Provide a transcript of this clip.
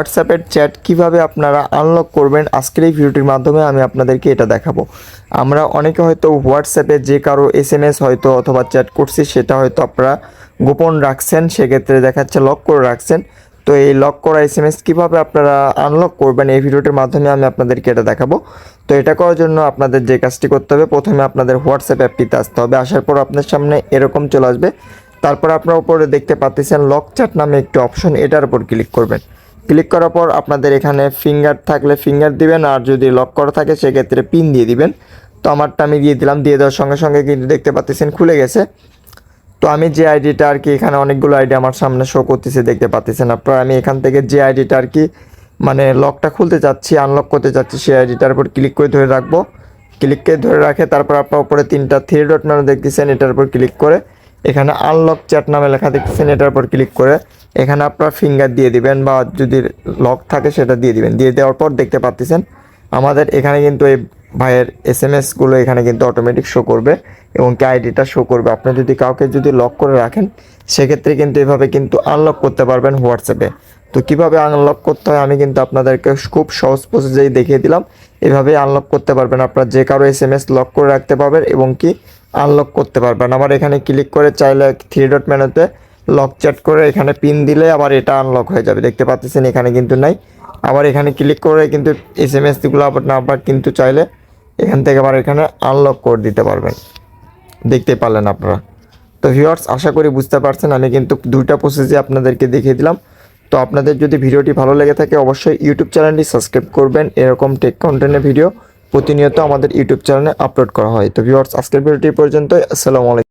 হোয়াটসঅ্যাপের চ্যাট কীভাবে আপনারা আনলক করবেন, আজকের এই ভিডিওটির মাধ্যমে আমি আপনাদেরকে এটা দেখাবো। আমরা অনেকে হয়তো হোয়াটসঅ্যাপে যে কারও এস এম এস হয়তো অথবা চ্যাট করছি, সেটা হয়তো আপনারা গোপন রাখছেন, সেক্ষেত্রে দেখাচ্ছে লক করে রাখছেন। তো এই লক করা এস এম এস কীভাবে আপনারা আনলক করবেন, এই ভিডিওটির মাধ্যমে আমি আপনাদেরকে এটা দেখাবো। তো এটা করার জন্য আপনাদের যে কাজটি করতে হবে, প্রথমে আপনাদের হোয়াটসঅ্যাপ অ্যাপটিতে আসতে হবে। আসার পর আপনার সামনে এরকম চলে আসবে। তারপর আপনার উপরে দেখতে পাচ্ছেন লক চ্যাট নামে একটি অপশন এটার উপর ক্লিক করবেন। ক্লিক করার পর আপনাদের এখানে ফিঙ্গার থাকলে ফিঙ্গার দিবেন, আর যদি লক করা থাকে সেক্ষেত্রে পিন দিয়ে দিবেন। তো আমারটা আমি দিয়ে দিলাম, দিয়ে দেওয়ার সঙ্গে সঙ্গে কিন্তু দেখতে পাচ্ছেন খুলে গেছে। তো আমি যে আইডিটা আর কি এখানে অনেকগুলো আইডি আমার সামনে শো করতেছে, দেখতে পাচ্ছেন আপনারা। আমি এখান থেকে যে আইডিটা আর কি মানে লকটা খুলতে চাচ্ছি আনলক করতে চাচ্ছি, সেই আইডিটার উপর ক্লিক করে ধরে রাখব। ক্লিককে ধরে রাখে, তারপর আপনার উপরে তিনটা থ্রি ডট মেনু দেখতেছেন, এটার উপর ক্লিক করে। এখানে আনলক চ্যাট নামে লেখা দেখতেছেন, এটার উপর ক্লিক করে। এখানে আপনার ফিঙ্গার দিয়ে দিবেন বা যদি লক থাকে সেটা দিয়ে দিবেন। দিয়ে দেওয়ার পর দেখতে পাচ্ছেন আমাদের এখানে কিন্তু এই ভাইয়ের এস এম এসগুলো এখানে কিন্তু অটোমেটিক শো করবে এবং কি আইডিটা শো করবে। আপনি যদি কাউকে যদি লক করে রাখেন, সেক্ষেত্রে কিন্তু এভাবে কিন্তু আনলক করতে পারবেন হোয়াটসঅ্যাপে তো কীভাবে আনলক করতে হয় আমি কিন্তু আপনাদেরকে খুব সহজ প্রসেসেই দেখিয়ে দিলাম। এভাবেই আনলক করতে পারবেন আপনার যে কারও এস এম এস লক করে রাখতে পারবেন এবং কি আনলক করতে পারবেন। আমার এখানে ক্লিক করে চাইলে থ্রি ডট মেনুতে লক চ্যাট করে এখানে পিন দিলে আবার এটা আনলক হয়ে যাবে। দেখতে পাচ্ছেন এখানে কিন্তু নাই। আবার এখানে ক্লিক করে কিন্তু এস এম এসগুলো আবার না আবার কিন্তু চাইলে এখান থেকে আবার এখানে আনলক করে দিতে পারবেন। দেখতে পারলেন আপনারা। তো ভিউয়ার্স আশা করি বুঝতে পারছেন। আমি কিন্তু দুইটা প্রসেসে আপনাদেরকে দেখিয়ে দিলাম। তো আপনাদের যদি ভিডিওটি ভালো লেগে থাকে, অবশ্যই ইউটিউব চ্যানেলটি সাবস্ক্রাইব করবেন। এরকম টেক কন্টেন্টের ভিডিও প্রতিনিয়ত আমাদের ইউটিউব চ্যানেলে আপলোড করা হয়। তো ভিউয়ার্স আজকের ভিডিওটি পর্যন্ত আসসালামু আলাইকুম।